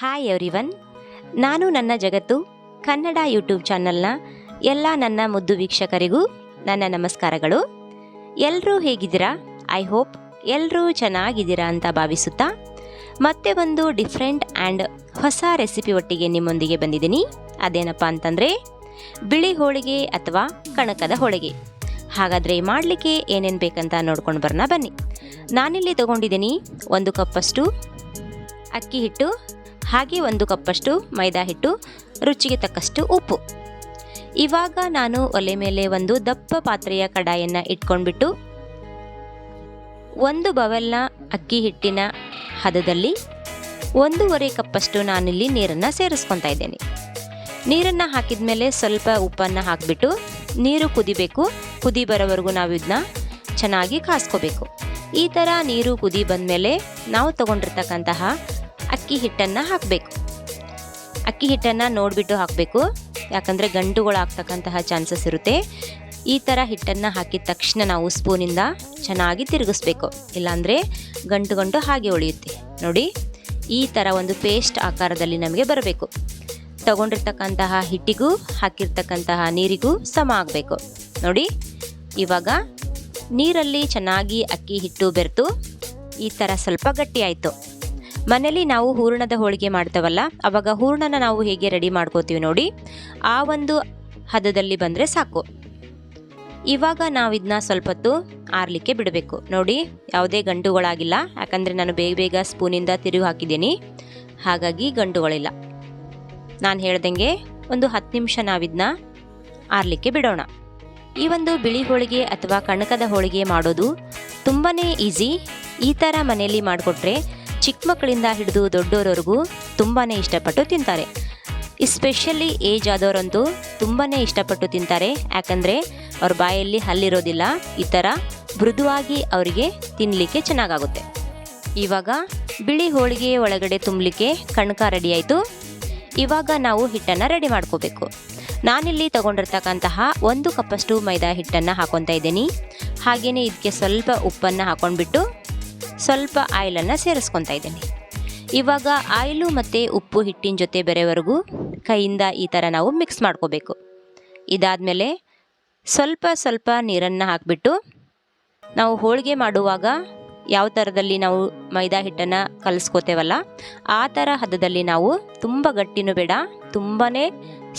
Hi everyone ನಾನು ನನ್ನ ಜಗತ್ತು, ಕನ್ನಡ ಯೂಟ್ಯೂಬ್ ಚಾನಲ್ನ ಎಲ್ಲ ನನ್ನ ಮುದ್ದು ವೀಕ್ಷಕರಿಗೂ ನನ್ನ ನಮಸ್ಕಾರಗಳು. ಎಲ್ಲರೂ ಹೇಗಿದ್ದೀರಾ? ಐ ಹೋಪ್ ಎಲ್ಲರೂ ಚೆನ್ನಾಗಿದ್ದೀರಾ ಅಂತ ಭಾವಿಸುತ್ತಾ, ಮತ್ತೆ ಒಂದು ಡಿಫ್ರೆಂಟ್ ಆ್ಯಂಡ್ ಹೊಸ ರೆಸಿಪಿ ಒಟ್ಟಿಗೆ ನಿಮ್ಮೊಂದಿಗೆ ಬಂದಿದ್ದೀನಿ. ಅದೇನಪ್ಪ ಅಂತಂದರೆ, ಬಿಳಿ ಹೋಳಿಗೆ ಅಥವಾ ಕಣಕದ ಹೋಳಿಗೆ. ಹಾಗಾದರೆ ಮಾಡಲಿಕ್ಕೆ ಏನೇನು ಬೇಕಂತ ನೋಡ್ಕೊಂಡು ಬರೋಣ ಬನ್ನಿ. ನಾನಿಲ್ಲಿ ತಗೊಂಡಿದ್ದೀನಿ ಒಂದು ಕಪ್ಪಷ್ಟು ಅಕ್ಕಿ ಹಿಟ್ಟು ಹಾಗೆ ಒಂದು ಕಪ್ಪಷ್ಟು ಮೈದಾ ಹಿಟ್ಟು, ರುಚಿಗೆ ತಕ್ಕಷ್ಟು ಉಪ್ಪು. ಇವಾಗ ನಾನು ಒಲೆ ಮೇಲೆ ಒಂದು ದಪ್ಪ ಪಾತ್ರೆಯ ಕಡಾಯನ್ನು ಇಟ್ಕೊಂಡ್ಬಿಟ್ಟು ಒಂದು ಬವೆಲ್ನ ಅಕ್ಕಿ ಹಿಟ್ಟಿನ ಹದದಲ್ಲಿ ಒಂದೂವರೆ ಕಪ್ಪಷ್ಟು ನಾನಿಲ್ಲಿ ನೀರನ್ನು ಸೇರಿಸ್ಕೊತಾ ಇದ್ದೇನೆ. ನೀರನ್ನು ಹಾಕಿದ ಮೇಲೆ ಸ್ವಲ್ಪ ಉಪ್ಪನ್ನು ಹಾಕಿಬಿಟ್ಟು ನೀರು ಕುದಿಬೇಕು. ಕುದಿ ಬರೋವರೆಗೂ ನಾವು ಇದನ್ನ ಚೆನ್ನಾಗಿ ಕಾಸ್ಕೋಬೇಕು. ಈ ಥರ ನೀರು ಕುದಿ ಬಂದಮೇಲೆ ನಾವು ತಗೊಂಡಿರ್ತಕ್ಕಂತಹ ಅಕ್ಕಿ ಹಿಟ್ಟನ್ನು ಹಾಕಬೇಕು. ಅಕ್ಕಿ ಹಿಟ್ಟನ್ನು ನೋಡಿಬಿಟ್ಟು ಹಾಕಬೇಕು. ಯಾಕಂದರೆ ಗಂಟುಗಳು ಆಗ್ತಕ್ಕಂತಹ ಚಾನ್ಸಸ್ ಇರುತ್ತೆ. ಈ ಥರ ಹಿಟ್ಟನ್ನು ಹಾಕಿದ ತಕ್ಷಣ ನಾವು ಸ್ಪೂನಿಂದ ಚೆನ್ನಾಗಿ ತಿರುಗಿಸ್ಬೇಕು. ಇಲ್ಲಾಂದರೆ ಗಂಟು ಗಂಟು ಹಾಗೆ ಉಳಿಯುತ್ತೆ. ನೋಡಿ, ಈ ಥರ ಒಂದು ಪೇಸ್ಟ್ ಆಕಾರದಲ್ಲಿ ನಮಗೆ ಬರಬೇಕು. ತಗೊಂಡಿರ್ತಕ್ಕಂತಹ ಹಿಟ್ಟಿಗೂ ಹಾಕಿರ್ತಕ್ಕಂತಹ ನೀರಿಗೂ ಸಮ ಆಗಬೇಕು. ನೋಡಿ, ಇವಾಗ ನೀರಲ್ಲಿ ಚೆನ್ನಾಗಿ ಅಕ್ಕಿ ಹಿಟ್ಟು ಬೆರೆತು ಈ ಥರ ಸ್ವಲ್ಪ ಗಟ್ಟಿ ಆಯಿತು ಮನೇಲಿ ನಾವು ಹೂರಣದ ಹೋಳಿಗೆ ಮಾಡ್ತೇವಲ್ಲ, ಅವಾಗ ಹೂರಣನ ನಾವು ಹೇಗೆ ರೆಡಿ ಮಾಡ್ಕೋತೀವಿ ನೋಡಿ, ಆ ಒಂದು ಹದದಲ್ಲಿ ಬಂದರೆ ಸಾಕು. ಇವಾಗ ನಾವು ಇದನ್ನ ಸ್ವಲ್ಪ ಹೊತ್ತು ಆರಲಿಕ್ಕೆ ಬಿಡಬೇಕು. ನೋಡಿ, ಯಾವುದೇ ಗಂಟುಗಳಾಗಿಲ್ಲ, ಯಾಕಂದರೆ ನಾನು ಬೇಗ ಬೇಗ ಸ್ಪೂನಿಂದ ತಿರುವು ಹಾಕಿದ್ದೀನಿ. ಹಾಗಾಗಿ ಗಂಟುಗಳಿಲ್ಲ. ನಾನು ಹೇಳ್ದಂಗೆ ಒಂದು ಹತ್ತು ನಿಮಿಷ ನಾವಿದನ್ನ ಆರಲಿಕ್ಕೆ ಬಿಡೋಣ. ಈ ಒಂದು ಬಿಳಿ ಹೋಳಿಗೆ ಅಥವಾ ಕಣಕದ ಹೋಳಿಗೆ ಮಾಡೋದು ತುಂಬಾ ಈಸಿ. ಈ ಥರ ಮನೆಯಲ್ಲಿ ಮಾಡಿಕೊಟ್ರೆ ಚಿಕ್ಕ ಮಕ್ಕಳಿಂದ ಹಿಡಿದು ದೊಡ್ಡೋರವರೆಗೂ ತುಂಬಾ ಇಷ್ಟಪಟ್ಟು ತಿಂತಾರೆ. ಎಸ್ಪೆಷಲಿ ಏಜ್ ಆದವರಂತೂ ತುಂಬಾ ಇಷ್ಟಪಟ್ಟು ತಿಂತಾರೆ. ಯಾಕಂದರೆ ಅವ್ರ ಬಾಯಲ್ಲಿ ಹಲ್ಲಿರೋದಿಲ್ಲ, ಈ ಥರ ಮೃದುವಾಗಿ ಅವರಿಗೆ ತಿನ್ನಲಿಕ್ಕೆ ಚೆನ್ನಾಗಾಗುತ್ತೆ. ಇವಾಗ ಬಿಳಿ ಹೋಳಿಗೆ ಒಳಗಡೆ ತುಂಬಲಿಕ್ಕೆ ಕಣಕ ರೆಡಿ ಆಯಿತು. ಇವಾಗ ನಾವು ಹಿಟ್ಟನ್ನು ರೆಡಿ ಮಾಡ್ಕೋಬೇಕು. ನಾನಿಲ್ಲಿ ತಗೊಂಡಿರ್ತಕ್ಕಂತಹ ಒಂದು ಕಪ್ಪಷ್ಟು ಮೈದಾ ಹಿಟ್ಟನ್ನು ಹಾಕೊತಾ ಇದ್ದೀನಿ. ಹಾಗೆಯೇ ಇದಕ್ಕೆ ಸ್ವಲ್ಪ ಉಪ್ಪನ್ನು ಹಾಕೊಂಡ್ಬಿಟ್ಟು ಸ್ವಲ್ಪ ಆಯಿಲನ್ನು ಸೇರಿಸ್ಕೊತಾ ಇದ್ದೀನಿ. ಇವಾಗ ಆಯಿಲು ಮತ್ತು ಉಪ್ಪು ಹಿಟ್ಟಿನ ಜೊತೆ ಬೆರೆವರೆಗೂ ಕೈಯಿಂದ ಈ ಥರ ನಾವು ಮಿಕ್ಸ್ ಮಾಡ್ಕೋಬೇಕು. ಇದಾದಮೇಲೆ ಸ್ವಲ್ಪ ಸ್ವಲ್ಪ ನೀರನ್ನು ಹಾಕಿಬಿಟ್ಟು ನಾವು ಹೋಳಿಗೆ ಮಾಡುವಾಗ ಯಾವ ಥರದಲ್ಲಿ ನಾವು ಮೈದಾ ಹಿಟ್ಟನ್ನು ಕಲಿಸ್ಕೋತೇವಲ್ಲ, ಆ ಥರ ಹದದಲ್ಲಿ ನಾವು ತುಂಬ ಗಟ್ಟಿನೂ ಬೇಡ ತುಂಬಾ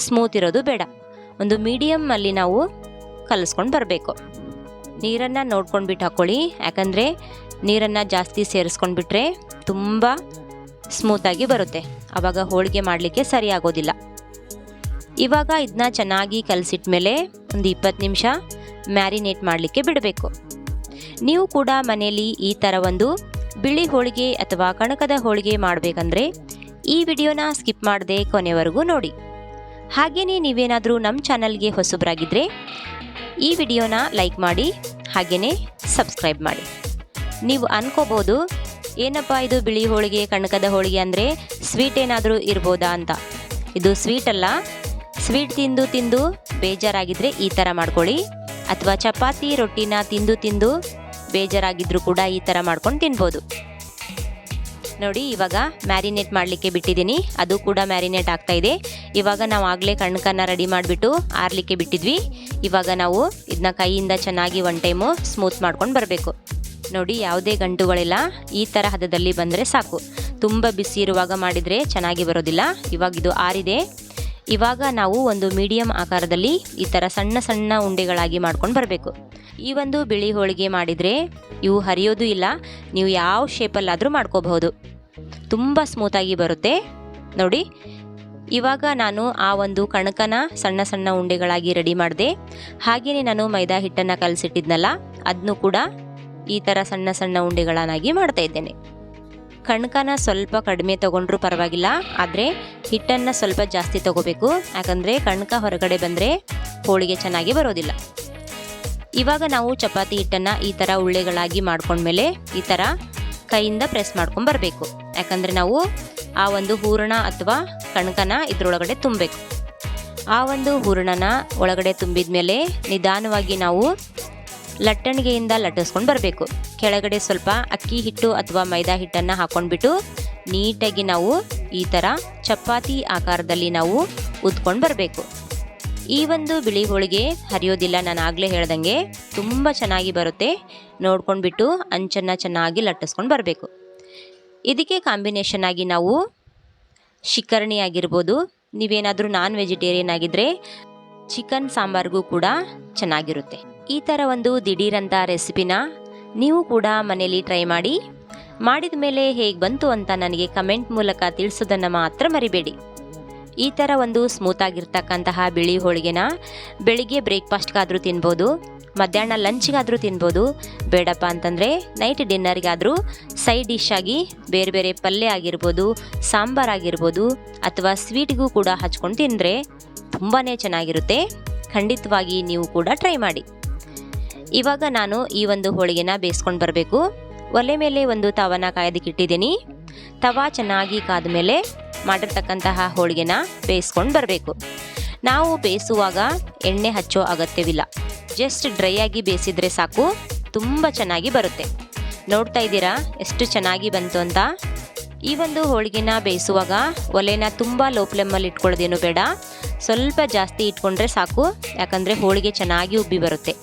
ಸ್ಮೂತ್ ಇರೋದು ಬೇಡ. ಒಂದು ಮೀಡಿಯಮ್ಮಲ್ಲಿ ನಾವು ಕಲಿಸ್ಕೊಂಡು ಬರಬೇಕು. ನೀರನ್ನು ನೋಡ್ಕೊಂಡ್ಬಿಟ್ಟು ಹಾಕ್ಕೊಳ್ಳಿ ಯಾಕಂದರೆ ನೀರನ್ನು ಜಾಸ್ತಿ ಸೇರಿಸ್ಕೊಂಡ್ಬಿಟ್ರೆ ತುಂಬ ಸ್ಮೂತಾಗಿ ಬರುತ್ತೆ. ಆವಾಗ ಹೋಳಿಗೆ ಮಾಡಲಿಕ್ಕೆ ಸರಿ ಆಗೋದಿಲ್ಲ. ಇವಾಗ ಇದನ್ನ ಚೆನ್ನಾಗಿ ಕಲಸಿಟ್ಮೇಲೆ ಒಂದು ಇಪ್ಪತ್ತು ನಿಮಿಷ ಮ್ಯಾರಿನೇಟ್ ಮಾಡಲಿಕ್ಕೆ ಬಿಡಬೇಕು. ನೀವು ಕೂಡ ಮನೆಯಲ್ಲಿ ಈ ಥರ ಒಂದು ಬಿಳಿ ಹೋಳಿಗೆ ಅಥವಾ ಕಣಕದ ಹೋಳಿಗೆ ಮಾಡಬೇಕಂದ್ರೆ ಈ ವಿಡಿಯೋನ ಸ್ಕಿಪ್ ಮಾಡದೆ ಕೊನೆವರೆಗೂ ನೋಡಿ. ಹಾಗೆಯೇ ನೀವೇನಾದರೂ ನಮ್ಮ ಚಾನಲ್ಗೆ ಹೊಸಬರಾಗಿದ್ದರೆ ಈ ವಿಡಿಯೋನ ಲೈಕ್ ಮಾಡಿ ಹಾಗೆಯೇ ಸಬ್ಸ್ಕ್ರೈಬ್ ಮಾಡಿ. ನೀವು ಅನ್ಕೋಬೋದು, ಏನಪ್ಪ ಇದು ಬಿಳಿ ಹೋಳಿಗೆ, ಕಣಕದ ಹೋಳಿಗೆ ಅಂದರೆ ಸ್ವೀಟ್ ಏನಾದರೂ ಇರ್ಬೋದಾ ಅಂತ. ಇದು ಸ್ವೀಟ್ ಅಲ್ಲ ಸ್ವೀಟ್ ತಿಂದು ತಿಂದು ಬೇಜಾರಾಗಿದ್ದರೆ ಈ ಥರ ಮಾಡ್ಕೊಳ್ಳಿ. ಅಥವಾ ಚಪಾತಿ, ರೊಟ್ಟಿನ ತಿಂದು ತಿಂದು ಬೇಜಾರಾಗಿದ್ದರೂ ಕೂಡ ಈ ಥರ ಮಾಡ್ಕೊಂಡು ತಿನ್ಬೋದು. ನೋಡಿ, ಇವಾಗ ಮ್ಯಾರಿನೇಟ್ ಮಾಡಲಿಕ್ಕೆ ಬಿಟ್ಟಿದ್ದೀನಿ. ಅದು ಕೂಡ ಮ್ಯಾರಿನೇಟ್ ಆಗ್ತಾ ಇದೆ. ಇವಾಗ ನಾವು ಆಗಲೇ ಕಣ್ಕನ್ನ ರೆಡಿ ಮಾಡಿಬಿಟ್ಟು ಆರಲಿಕ್ಕೆ ಬಿಟ್ಟಿದ್ವಿ. ಇವಾಗ ನಾವು ಇದನ್ನ ಕೈಯಿಂದ ಚೆನ್ನಾಗಿ ಒನ್ ಟೈಮು ಸ್ಮೂತ್ ಮಾಡ್ಕೊಂಡು ಬರಬೇಕು. ನೋಡಿ, ಯಾವುದೇ ಗಂಟುಗಳಿಲ್ಲ. ಈ ಥರ ಹದದಲ್ಲಿ ಬಂದರೆ ಸಾಕು. ತುಂಬ ಬಿಸಿ ಇರುವಾಗ ಮಾಡಿದರೆ ಚೆನ್ನಾಗಿ ಬರೋದಿಲ್ಲ. ಇವಾಗ ಇದು ಆರಿದೆ. ಇವಾಗ ನಾವು ಒಂದು ಮೀಡಿಯಂ ಆಕಾರದಲ್ಲಿ ಈ ಥರ ಸಣ್ಣ ಸಣ್ಣ ಉಂಡೆಗಳಾಗಿ ಮಾಡ್ಕೊಂಡು ಬರಬೇಕು. ಈ ಒಂದು ಬಿಳಿ ಹೋಳಿಗೆ ಮಾಡಿದರೆ ಇವು ಹರಿಯೋದು ಇಲ್ಲ, ನೀವು ಯಾವ ಶೇಪಲ್ಲಾದರೂ ಮಾಡ್ಕೋಬಹುದು. ತುಂಬ ಸ್ಮೂತಾಗಿ ಬರುತ್ತೆ. ನೋಡಿ, ಇವಾಗ ನಾನು ಆ ಒಂದು ಕಣಕನ ಸಣ್ಣ ಸಣ್ಣ ಉಂಡೆಗಳಾಗಿ ರೆಡಿ ಮಾಡಿದೆ. ಹಾಗೆಯೇ ನಾನು ಮೈದಾ ಹಿಟ್ಟನ್ನು ಕಲಸಿಟ್ಟಿದ್ನಲ್ಲ ಅದನ್ನು ಕೂಡ ಈ ಥರ ಸಣ್ಣ ಸಣ್ಣ ಉಂಡೆಗಳನ್ನಾಗಿ ಮಾಡ್ತಾ ಇದ್ದೇನೆ. ಕಣಕನ ಸ್ವಲ್ಪ ಕಡಿಮೆ ತೊಗೊಂಡ್ರೂ ಪರವಾಗಿಲ್ಲ, ಆದರೆ ಹಿಟ್ಟನ್ನು ಸ್ವಲ್ಪ ಜಾಸ್ತಿ ತಗೋಬೇಕು. ಯಾಕಂದರೆ ಕಣಕ ಹೊರಗಡೆ ಬಂದರೆ ಹೋಳಿಗೆ ಚೆನ್ನಾಗಿ ಬರೋದಿಲ್ಲ. ಇವಾಗ ನಾವು ಚಪಾತಿ ಹಿಟ್ಟನ್ನು ಈ ಥರ ಉಳ್ಳೆಗಳಾಗಿ ಮಾಡ್ಕೊಂಡ್ಮೇಲೆ ಈ ಥರ ಕೈಯಿಂದ ಪ್ರೆಸ್ ಮಾಡ್ಕೊಂಡು ಬರಬೇಕು. ಯಾಕಂದರೆ ನಾವು ಆ ಒಂದು ಹೂರಣ ಅಥವಾ ಕಣಕನ ಇದರೊಳಗಡೆ ತುಂಬಬೇಕು. ಆ ಒಂದು ಹೂರಣನ ಒಳಗಡೆ ತುಂಬಿದ ಮೇಲೆ ನಿಧಾನವಾಗಿ ನಾವು ಲಟ್ಟಣಿಗೆಯಿಂದ ಲಟ್ಟಿಸ್ಕೊಂಡು ಬರಬೇಕು. ಕೆಳಗಡೆ ಸ್ವಲ್ಪ ಅಕ್ಕಿ ಹಿಟ್ಟು ಅಥವಾ ಮೈದಾ ಹಿಟ್ಟನ್ನು ಹಾಕ್ಕೊಂಡ್ಬಿಟ್ಟು ನೀಟಾಗಿ ನಾವು ಈ ಥರ ಚಪಾತಿ ಆಕಾರದಲ್ಲಿ ನಾವು ಉದ್ಕೊಂಡು ಬರಬೇಕು. ಈ ಒಂದು ಬಿಳಿ ಹೋಳಿಗೆ ಹರಿಯೋದಿಲ್ಲ, ನಾನು ಆಗಲೇ ಹೇಳ್ದಂಗೆ ತುಂಬ ಚೆನ್ನಾಗಿ ಬರುತ್ತೆ. ನೋಡ್ಕೊಂಡ್ಬಿಟ್ಟು ಅಂಚನ್ನು ಚೆನ್ನಾಗಿ ಲಟ್ಟಿಸ್ಕೊಂಡು ಬರಬೇಕು. ಇದಕ್ಕೆ ಕಾಂಬಿನೇಷನ್ ಆಗಿ ನಾವು ಶಿಕರಣಿ ಆಗಿರ್ಬೋದು, ನೀವೇನಾದರೂ ನಾನ್ ವೆಜಿಟೇರಿಯನ್ ಆಗಿದ್ದರೆ ಚಿಕನ್ ಸಾಂಬಾರ್ಗೂ ಕೂಡ ಚೆನ್ನಾಗಿರುತ್ತೆ. ಈ ಥರ ಒಂದು ದಿಢೀರಂಥ ರೆಸಿಪಿನ ನೀವು ಕೂಡ ಮನೇಲಿ ಟ್ರೈ ಮಾಡಿ ಮಾಡಿದ ಮೇಲೆ ಹೇಗೆ ಬಂತು ಅಂತ ನನಗೆ ಕಮೆಂಟ್ ಮೂಲಕ ತಿಳಿಸೋದನ್ನು ಮಾತ್ರ ಮರಿಬೇಡಿ. ಈ ಥರ ಒಂದು ಸ್ಮೂತ್ ಆಗಿರ್ತಕ್ಕಂತಹ ಬಿಳಿ ಹೋಳಿಗೆನ ಬೆಳಿಗ್ಗೆ ಬ್ರೇಕ್ಫಾಸ್ಟ್ಗಾದರೂ ತಿನ್ಬೋದು, ಮಧ್ಯಾಹ್ನ ಲಂಚ್ಗಾದರೂ ತಿನ್ಬೋದು. ಬೇಡಪ್ಪ ಅಂತಂದರೆ ನೈಟ್ ಡಿನ್ನರ್ಗಾದರೂ ಸೈಡ್ ಡಿಶ್ ಆಗಿ ಬೇರೆ ಬೇರೆ ಪಲ್ಯ ಆಗಿರ್ಬೋದು, ಸಾಂಬಾರ್ ಆಗಿರ್ಬೋದು ಅಥವಾ ಸ್ವೀಟ್ಗೂ ಕೂಡ ಹಚ್ಕೊಂಡು ತಿಂದರೆ ತುಂಬಾ ಚೆನ್ನಾಗಿರುತ್ತೆ. ಖಂಡಿತವಾಗಿ ನೀವು ಕೂಡ ಟ್ರೈ ಮಾಡಿ. ಇವಾಗ ನಾನು ಈ ಒಂದು ಹೋಳಿಗೆನ ಬೇಯಿಸ್ಕೊಂಡು ಬರಬೇಕು. ಒಲೆ ಮೇಲೆ ಒಂದು ತವನ ಕಾಯ್ದಕ್ಕಿಟ್ಟಿದ್ದೀನಿ. ತವ ಚೆನ್ನಾಗಿ ಕಾದ ಮೇಲೆ ಮಾಡಿರ್ತಕ್ಕಂತಹ ಹೋಳಿಗೆನ ಬೇಯಿಸ್ಕೊಂಡು ಬರಬೇಕು. ನಾವು ಬೇಯಿಸುವಾಗ ಎಣ್ಣೆ ಹಚ್ಚೋ ಅಗತ್ಯವಿಲ್ಲ. ಜಸ್ಟ್ ಡ್ರೈ ಆಗಿ ಬೇಯಿಸಿದ್ರೆ ಸಾಕು, ತುಂಬ ಚೆನ್ನಾಗಿ ಬರುತ್ತೆ. ನೋಡ್ತಾ ಇದ್ದೀರಾ ಎಷ್ಟು ಚೆನ್ನಾಗಿ ಬಂತು ಅಂತ? ಈ ಒಂದು ಹೋಳಿಗೆನ ಬೇಯಿಸುವಾಗ ಒಲೆನ ತುಂಬ ಲೋ ಫ್ಲೇಮಲ್ಲಿ ಇಟ್ಕೊಳ್ಳೋದೇನು ಬೇಡ. ಸ್ವಲ್ಪ ಜಾಸ್ತಿ ಇಟ್ಕೊಂಡ್ರೆ ಸಾಕು, ಯಾಕಂದರೆ ಹೋಳಿಗೆ ಚೆನ್ನಾಗಿ ಉಬ್ಬಿ ಬರುತ್ತೆ.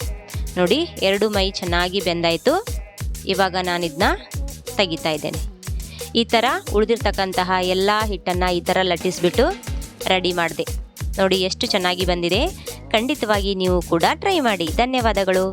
ನೋಡಿ, ಎರಡು ಮೈ ಚೆನ್ನಾಗಿ ಬೆಂದಾಯಿತು. ಇವಾಗ ನಾನಿದನ್ನ ತೆಗಿತಾ ಇದ್ದೇನೆ. ಈ ಥರ ಉಳಿದಿರ್ತಕ್ಕಂತಹ ಎಲ್ಲ ಹಿಟ್ಟನ್ನು ಈ ಥರ ಲಟ್ಟಿಸ್ಬಿಟ್ಟು ರೆಡಿ ಮಾಡಿದೆ. ನೋಡಿ ಎಷ್ಟು ಚೆನ್ನಾಗಿ ಬಂದಿದೆ. ಖಂಡಿತವಾಗಿ ನೀವು ಕೂಡ ಟ್ರೈ ಮಾಡಿ. ಧನ್ಯವಾದಗಳು.